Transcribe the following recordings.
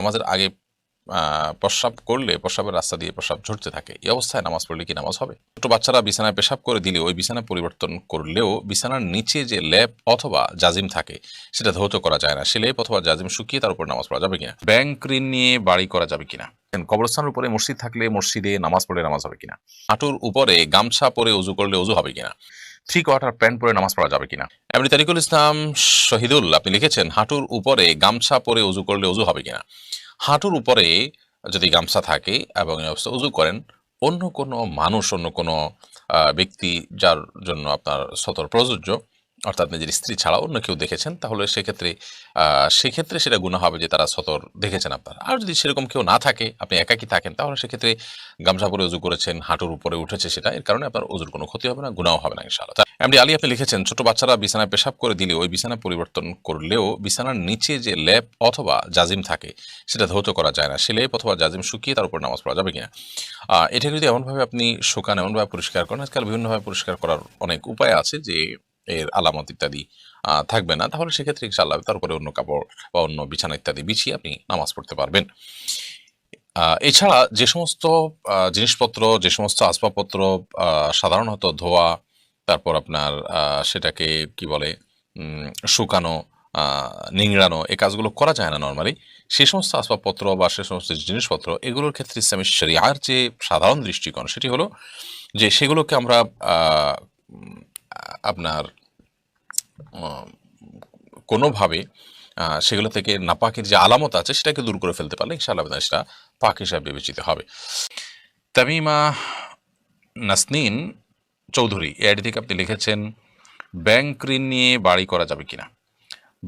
নামাজের আগে প্রস্রাব করলে প্রস্রাবের রাস্তা দিয়ে প্রস্রাব ঝরতে থাকে। এই অবস্থায় নামাজ পড়লে কি নামাজ হবে? ছোট বাচ্চারা বিছানায় পেশাব করে দিলে ওই বিছানা পরিবর্তন করলেও বিছানার নিচে যে লেপ অথবা জাজিম থাকে, সেটা ধৌত করা যায় না। সে লেপ অথবা জাজিম শুকিয়ে তার উপর নামাজ পড়া যাবে কিনা? ব্যাংক ঋণ নিয়ে বাড়ি করা যাবে কিনা? কবরস্থানের উপরে মসজিদ থাকলে মসজিদে নামাজ পড়লে নামাজ হবে কিনা? হাঁটুর উপরে গামছা পরে উজু করলে উজু হবে কিনা? থ্রি কোয়ার্টার প্যান্ট পরে নামাজ পড়া যাবে কিনা। এমনি তারিকুল ইসলাম শহীদুল, আপনি লিখেছেন, হাঁটুর উপরে গামছা পরে উজু করলে উজু হবে কিনা। হাঁটুর উপরে যদি গামছা থাকে এবং এই অবস্থা উজু করেন, অন্য কোনো মানুষ, অন্য কোনো ব্যক্তি যার জন্য আপনার সতর প্রযোজ্য অর্থাৎ নিজের স্ত্রী ছাড়া অন্য কেউ দেখেছেন, তাহলে সেক্ষেত্রে সেক্ষেত্রে সেটা গুণা হবে যে তারা সতর দেখেছেন আপনার। আর যদি সেরকম কেউ না থাকে, আপনি একাকি থাকেন, তাহলে সেক্ষেত্রে গামছা পরে উজু করেছেন, হাঁটুর উপরে উঠেছে সেটা, এর কারণে আপনার উজুর কোনো ক্ষতি হবে না গুণাও হবে না ইনশাআল্লাহ। এমনি আলী আপনি লিখেছেন, ছোট বাচ্চারা বিছানায় পেশাব করে দিলে ওই বিছানা পরিবর্তন করলেও বিছানার নিচে যে লেপ অথবা জাজিম থাকে, সেটা ধৌত করা যায় না। সে লেপ অথবা জাজিম শুকিয়ে তার উপর নামাজ পড়া যাবে কিনা? এটা যদি এমনভাবে আপনি শুকান, এমনভাবে পরিষ্কার করেন, আজকাল বিভিন্নভাবে পরিষ্কার করার অনেক উপায় আছে যে এর আলামত ইত্যাদি থাকবে না। তাহলে সেক্ষেত্রে ইনশাআল্লাহ তার উপরে অন্য কাপড় বা অন্য বিছানা ইত্যাদি বিছিয়ে আপনি নামাজ পড়তে পারবেন। এছাড়া যে সমস্ত জিনিসপত্র, যে সমস্ত আসবাবপত্র সাধারণত ধোয়া, তারপর আপনার সেটাকে কি বলে শুকানো নিংড়ানো এই কাজগুলো করা যায় না নর্মালি সে সমস্ত আসবাবপত্র বা সে সমস্ত জিনিসপত্র, এগুলোর ক্ষেত্রে ইসলামী শরিয়ার যে সাধারণ দৃষ্টিকোণ, সেটি হলো যে সেগুলোকে আমরা আপনার কোনোভাবে সেগুলো থেকে নাপাকের যে আলামত আছে সেটাকে দূর করে ফেলতে পারলে ইনশাআল্লাহ সেটা পাক হিসাবে বিবেচিত হবে। তামিমা নাসনিন চৌধুরী এই থেকে আপনি লিখেছেন, ব্যাংক ঋণ নিয়ে বাড়ি করা যাবে কিনা?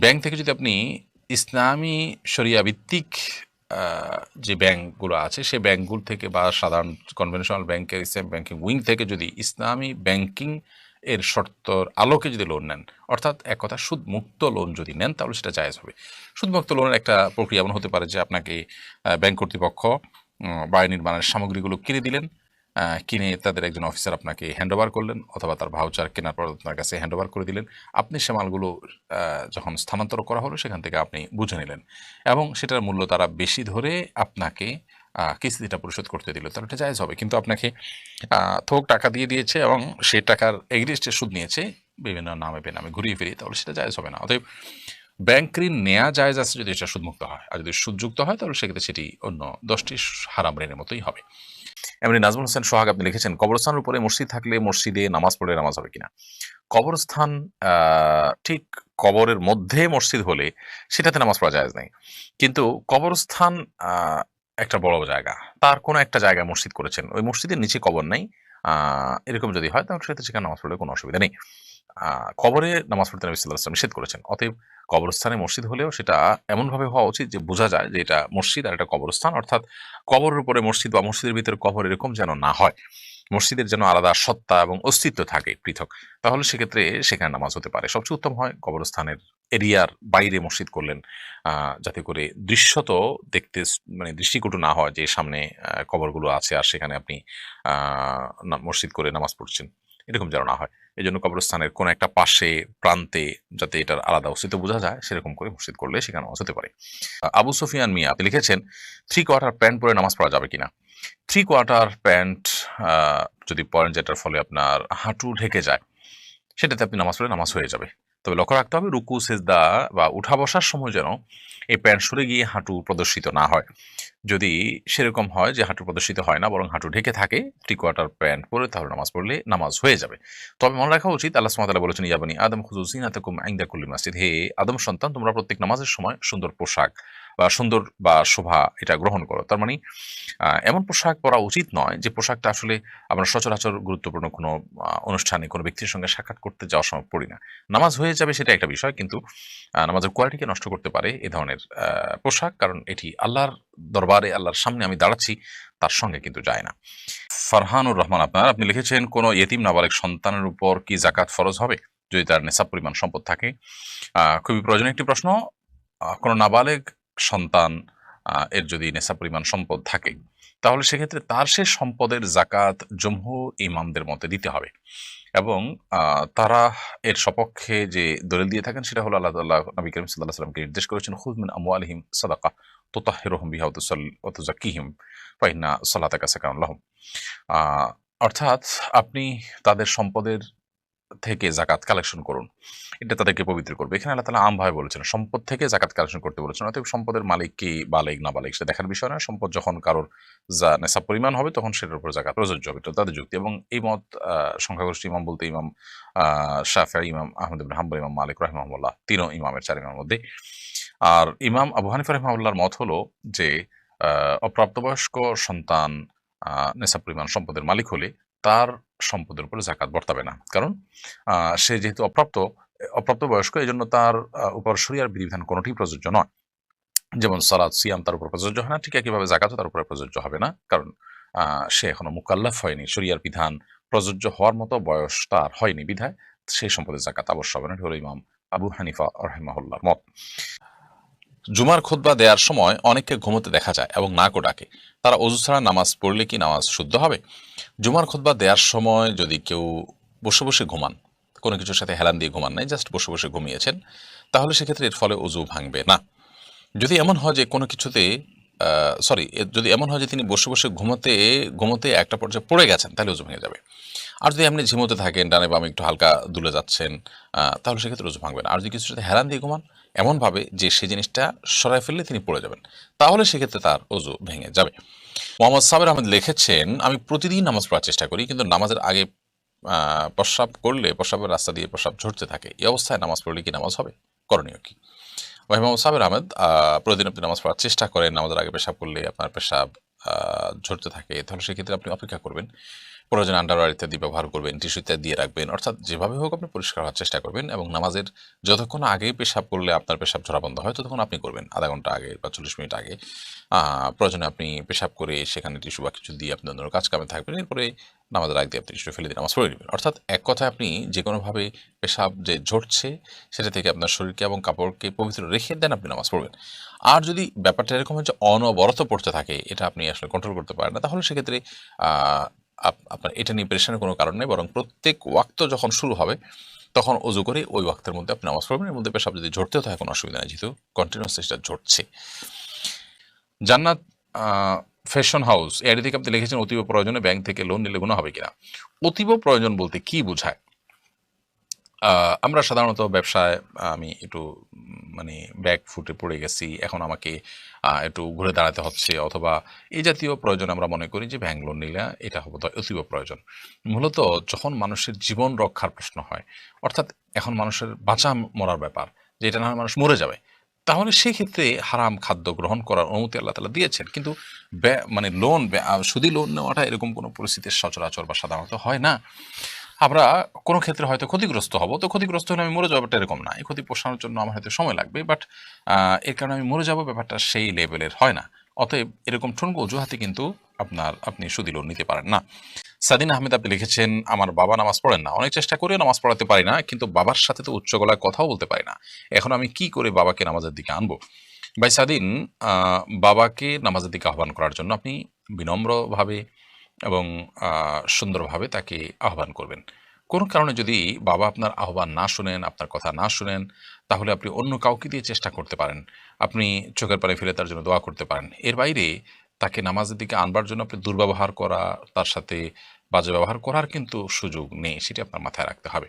ব্যাংক থেকে যদি আপনি ইসলামী শরিয়া ভিত্তিক যে ব্যাংকগুলো আছে, সে ব্যাংকগুলো থেকে বা সাধারণ কনভেনশনাল ব্যাংকের ইসলাম ব্যাংকিং উইং থেকে যদি ইসলামী ব্যাংকিং এর শর্তর আলোকে যদি লোন নেন, অর্থাৎ এক কথা সুদমুক্ত লোন যদি নেন, তাহলে সেটা জায়েজ হবে। সুদমুক্ত লোনের একটা প্রক্রিয়া এমন হতে পারে যে আপনাকে ব্যাংক কর্তৃপক্ষ বাড়ি নির্মাণের সামগ্রীগুলো কিনে দিলেন কিনে তাদের একজন অফিসার আপনাকে হ্যান্ড ওভার করলেন, অথবা তার ভাউচার কেনার পর আপনার কাছে হ্যান্ড ওভার করে দিলেন। আপনি সে মালগুলো যখন স্থানান্তর করা হলো, সেখান থেকে আপনি বুঝে নিলেন। এবং সেটার মূল্য তারা বেশি ধরে আপনাকে কিস্তিটা পরিশোধ করতে দিল, তাহলে এটা জায়েজ হবে। কিন্তু আপনাকে থোক টাকা দিয়ে দিয়েছে এবং সে টাকার এগরিস্টে সুদ নিয়েছে, বিভিন্ন নামে বেনামে ঘুরিয়ে ফিরিয়ে, তাহলে সেটা জায়জ হবে না। অতএব ব্যাংক ঋণ নেওয়া জায়েজ আছে যদি এটা সুদমুক্ত হয়, আর যদি সুদযুক্ত হয়, তাহলে সেক্ষেত্রে সেটি অন্য দশটি হারাম ঋণের মতোই হবে। এমনি নাজমুল হোসেন সোহাগ, আপনি লিখেছেন, কবরস্থানের উপরে মসজিদ থাকলে মসজিদে নামাজ পড়লে নামাজ হবে কিনা? কবরস্থান ঠিক কবরের মধ্যে মসজিদ হলে সেটাতে নামাজ পড়া যায় নাই। কিন্তু কবরস্থান একটা বড় জায়গা। তার কোনো একটা জায়গায় মসজিদ করেছেন। ওই মসজিদের নিচে কবর নেই। এরকম যদি হয়, তাহলে সেটা সেখানে নামাজ পড়লে কোনো অসুবিধা নেই। কবরে নামাজ পড়তে নবী সাল্লাহ আসলাম নিষেধ করেছেন। অতএব কবরস্থানে মসজিদ হলেও সেটা এমনভাবে হওয়া উচিত যে বোঝা যায় যে এটা মসজিদ আর এটা কবরস্থান। অর্থাৎ কবরের উপরে মসজিদ বা মসজিদের ভিতরে কবর এরকম যেন না হয়। মসজিদের যেন আলাদা সত্তা এবং অস্তিত্ব থাকে পৃথক, তাহলে সেক্ষেত্রে সেখানে নামাজ হতে পারে। সবচেয়ে উত্তম হয় কবরস্থানের এরিয়ার বাইরে মসজিদ করলেন যাতে করে দৃশ্যত দেখতে মানে দৃষ্টিকটু না হয় যে সামনে কবরগুলো আছে আর সেখানে আপনি মসজিদ করে নামাজ পড়ছেন। এরকম যেন না হয়। এই জন্য কবরস্থানের কোনো একটা পাশে, প্রান্তে যাতে এটার আলাদা অস্তিত্ব বোঝা যায়, সেরকম করে মসজিদ করলে সেখানে নামাজ হতে পারে। আবু সুফিয়ান মিয়া, আপনি লিখেছেন, থ্রি কোয়ার্টার প্যান্ট পরে নামাজ পড়া যাবে কিনা? থ্রি কোয়ার্টার প্যান্ট যদি পরেন যেটার ফলে আপনার হাঁটু ঢেকে যায়, সেটাতে আপনি নামাজ পড়লে নামাজ হয়ে যাবে। তবে লক্ষ্য রাখতে হবে, রুকু, সেজদা বা উঠা বসার সময় যেন এই প্যান্ট সরে গিয়ে হাঁটু প্রদর্শিত না হয়। যদি সেরকম হয় যে হাঁটু প্রদর্শিত হয় না, বরং হাঁটু ঢেকে থাকে থ্রি কোয়ার্টার প্যান্ট পরে, তাহলে নামাজ পড়লে নামাজ হয়ে যাবে। তবে মনে রাখা উচিত, আল্লাহ সুমাতালা বলেছেন ইয়াবানি আদম খুজুসিন আতকুম আইন্দা কুল্লি মাসজিদ। হে আদম সন্তান, তোমরা প্রত্যেক নামাজের সময় সুন্দর পোশাক বা সুন্দর বা শোভা এটা গ্রহণ করো। তার মানে এমন পোশাক পরা উচিত নয় যে পোশাকটা আসলে আমরা সচরাচর গুরুত্বপূর্ণ কোনো অনুষ্ঠানে কোনো ব্যক্তির সঙ্গে সাক্ষাৎ করতে যাওয়ার সময় পড়ি না। নামাজ হয়ে যাবে সেটা একটা বিষয়, কিন্তু নামাজের কোয়ালিটিকে নষ্ট করতে পারে এ ধরনের পোশাক, কারণ এটি আল্লাহর দরবারে আল্লাহর সামনে আমি দাঁড়াচ্ছি, তার সঙ্গে কিন্তু যায় না। ফারহানুর রহমান, আপনার, আপনি লিখেছেন, কোনো ইয়েতিম নাবালেক সন্তানের উপর কি জাকাত ফরজ হবে? যদি তার নেশাব পরিমাণ সম্পদ থাকে। খুবই প্রয়োজনীয় একটি প্রশ্ন। কোনো নাবালেক সন্তান এর যদি নেশা পরিমাণ সম্পদ থাকে তাহলে সেক্ষেত্রে তার সে সম্পদের জাকাত জমহু ইমামদের মতে দিতে হবে। এবং তারা এর সপক্ষে যে দলিল দিয়ে থাকেন সেটা হলো আল্লাহ তাল্লাহ নবী করিম সাল্লাহ সাল্লামকে নির্দেশ করেছেন হুজমিন আমু আলহিম সাদাকা তোতাহিরহম বিহা ওতুজাকিহিম ফাইনা সালাতাকা সাকাউন লাহম। আহ, অর্থাৎ আপনি তাদের সম্পদের থেকে জাকাত কালেকশন করুন। এটা তাদেরকে পবিত্র করবে। এখানে আল্লাহ তালা আমভাবে বলেছেন সম্পদ থেকে জাকাত কালেকশন করতে বলেছেন। অতএব সম্পদের মালিক কি বালেক না বালেক সেটা দেখার বিষয় না। সম্পদ যখন কারোর যা নেশাব পরিমাণ হবে তখন সেটার উপর জাকাত প্রযোজ্য হবে। এটা তাদের যুক্তি এবং এই মত আহ, সংখ্যাগরিষ্ঠ ইমাম বলতে ইমাম শাফিঈ ইমাম আহমদ ইবনে ইমাম মালিক রাহিমাহুল্লাহ তিনও ইমামের চার ইমামের মধ্যে। আর ইমাম আবু হানিফা রহমাউল্লাহর মত হলো যে অপ্রাপ্তবয়স্ক সন্তান নেশাব পরিমাণ সম্পদের মালিক হলে তার সম্পদের উপরে জাকাত বর্তাবে না। কারণ সে যেহেতু অপ্রাপ্ত অপ্রাপ্ত বয়স্ক এই জন্য তার উপর শরিয়ার বিধিবিধান কোনোটি প্রযোজ্য নয়। যেমন সালাদ সিয়াম তার উপর প্রযোজ্য হয় না, ঠিক একইভাবে জাকাতও তার উপরে প্রযোজ্য হবে না। কারণ সে এখনও মুকাল্লাফ হয়নি। শরিয়ার বিধান প্রযোজ্য হওয়ার মতো বয়স তার হয়নি বিধায় সেই সম্পদে জাকাত অবশ্য হবে না। হলো ইমাম আবু হানিফা রহিমাহুল্লাহর মত। জুমার খুতবা দেওয়ার সময় অনেককে ঘুমোতে দেখা যায় এবং নাকও ডাকে। তারা অজু ছাড়া নামাজ পড়লে কি নামাজ শুদ্ধ হবে? জুমার খোদবা দেওয়ার সময় যদি কেউ বসে বসে ঘুমান, কোনো কিছুর সাথে হেলান দিয়ে ঘুমান নাই জাস্ট বসে বসে ঘুমিয়েছেন, তাহলে সেক্ষেত্রে এর ফলে অজু ভাঙবে না। যদি এমন হয় যে কোনো কিছুতে সরি যদি এমন হয় যে তিনি বসে বসে ঘুমোতে ঘুমোতে একটা পর্যায়ে পড়ে গেছেন, তাহলে অজু ভেঙে যাবে। আর যদি এমনি ঝিমোতে থাকেন, ডানে বামে একটু হালকা দুলে যাচ্ছেন তাহলে সেক্ষেত্রে অজু ভাঙবেন আর যদি কিছু সাথে হেলান দিয়ে ঘুমান, এমনভাবে যে সেই জিনিসটা সরাই ফেললে তিনি পড়ে যাবেন, তাহলে সেক্ষেত্রে তার অজু ভেঙে যাবে। মোহাম্মদ সাবের আহমেদ লিখেছেন, আমি প্রতিদিন নামাজ পড়ার চেষ্টা করি, কিন্তু নামাজের আগে প্রস্রাব করলে, প্রস্রাবের রাস্তা দিয়ে প্রস্রাব ঝরতে থাকে। এই অবস্থায় নামাজ পড়লে কি নামাজ হবে? করণীয় কি? মোহাম্মদ সাবের আহমেদ আহ, প্রতিদিন আপনি নামাজ পড়ার চেষ্টা করেন নামাজের আগে পেশাব করলে আপনার পেশাব ঝরতে থাকে। তাহলে সেক্ষেত্রে আপনি অপেক্ষা করবেন। প্রয়োজন আন্ডারওয়ার ইত্যাদি ব্যবহার করবেন টিস্যু ইত্যাদি দিয়ে রাখবেন অর্থাৎ যেভাবে হোক আপনি পরিষ্কার হওয়ার চেষ্টা করবেন এবং নামাজের যতক্ষণ আগে পেশাব করলে আপনার পেশাব ঝরা বন্ধ হয় ততক্ষণ আপনি করবেন আধা ঘণ্টা আগে বা চল্লিশ মিনিট আগে। প্রয়োজনে আপনি পেশাব করে সেখানে টিস্যু বা কিছু দিয়ে আপনি অন্য কাজ কামে থাকবেন। এরপরে নামাজের আগে আপনি টিস্যু ফেলে দিয়ে নামাজ পড়ে নেবেন। অর্থাৎ এক কথায় আপনি যে কোনোভাবে পেশাব যে ঝরছে, সেটা থেকে আপনার শরীরকে এবং কাপড়কে পবিত্র রেখে দেন, আপনি নামাজ পড়বেন। আর যদি ব্যাপারটা এরকম যে অনবরত পড়তে থাকে, এটা আপনি আসলে কন্ট্রোল করতে পারেন না, তাহলে সেক্ষেত্রে আপ- আপনার এটা নিয়ে প্রেশানের কোনো কারণ নেই, বরং প্রত্যেক ওয়াক্ত যখন শুরু হবে, তখন অজু করে ওই ওয়াক্তের মধ্যে আপনি নামাজ পড়বেন। এর মধ্যে পেশাব যদি ঝরতেও থাকে, কোনো অসুবিধা নেই, যেহেতু কন্টিনিউয়াস সেটা ঝরছে। জান্নাত ফ্যাশন হাউস, এর থেকে আপনি লিখেছেন অতীব প্রয়োজনে ব্যাংক থেকে লোন নিলে গুণ হবে কিনা। অতীব প্রয়োজন বলতে কি বোঝায়? আমরা সাধারণত ব্যবসায়, আমি একটু মানে ব্যাক ফুটে পড়ে গেছি, এখন আমাকে একটু ঘুরে দাঁড়াতে হচ্ছে, অথবা এই জাতীয় প্রয়োজন আমরা মনে করি যে ব্যাংক লোন নিলে এটা হবে অতীব প্রয়োজন। মূলত যখন মানুষের জীবন রক্ষার প্রশ্ন হয়, অর্থাৎ এখন মানুষের বাঁচা, মরার ব্যাপার যে এটা না মানুষ মরে যাবে তাহলে সেই ক্ষেত্রে হারাম খাদ্য গ্রহণ করার অনুমতি আল্লাহ তালা দিয়েছেন। কিন্তু মানে লোন সুদি লোন নেওয়াটা এরকম কোনো পরিস্থিতির সচরাচর বা সাধারণত হয় না। আমরা কোনো ক্ষেত্রে হয়তো ক্ষতিগ্রস্ত হব। তো ক্ষতিগ্রস্ত হলে আমি মরে যাব ব্যাপারটা এরকম না। এই ক্ষতি পোষানোর জন্য আমার হয়তো সময় লাগবে বাট এর কারণে আমি মরে যাব ব্যাপারটা সেই লেভেলের হয় না। অতএব এরকম ঠুনকো অজুহাতে কিন্তু আপনার, আপনি সুদি লোন নিতে পারেন না। সাদিন আহমেদ আপনি লিখেছেন, আমার বাবা নামাজ পড়েন না। অনেক চেষ্টা করেও নামাজ পড়াতে পারি না, কিন্তু বাবার সাথে তো উচ্চ গলায় কথাও বলতে পারি না। এখন আমি কি করে বাবাকে নামাজের দিকে আনব? ভাই সাদিন বাবাকে নামাজের দিকে আহ্বান করার জন্য আপনি বিনম্রভাবে এবং সুন্দরভাবে তাকে আহ্বান করবেন। কোনো কারণে যদি বাবা আপনার আহ্বান না শুনেন, আপনার কথা না শুনেন, তাহলে আপনি অন্য কাউকে দিয়ে চেষ্টা করতে পারেন। আপনি চোখের পানি ফেলে তার জন্য দোয়া করতে পারেন। এর বাইরে তাকে নামাজের দিকে আনবার জন্য আপনি দুর্ব্যবহার করা, তার সাথে বাজে ব্যবহার করার কিন্তু সুযোগ নেই সেটি আপনার মাথায় রাখতে হবে।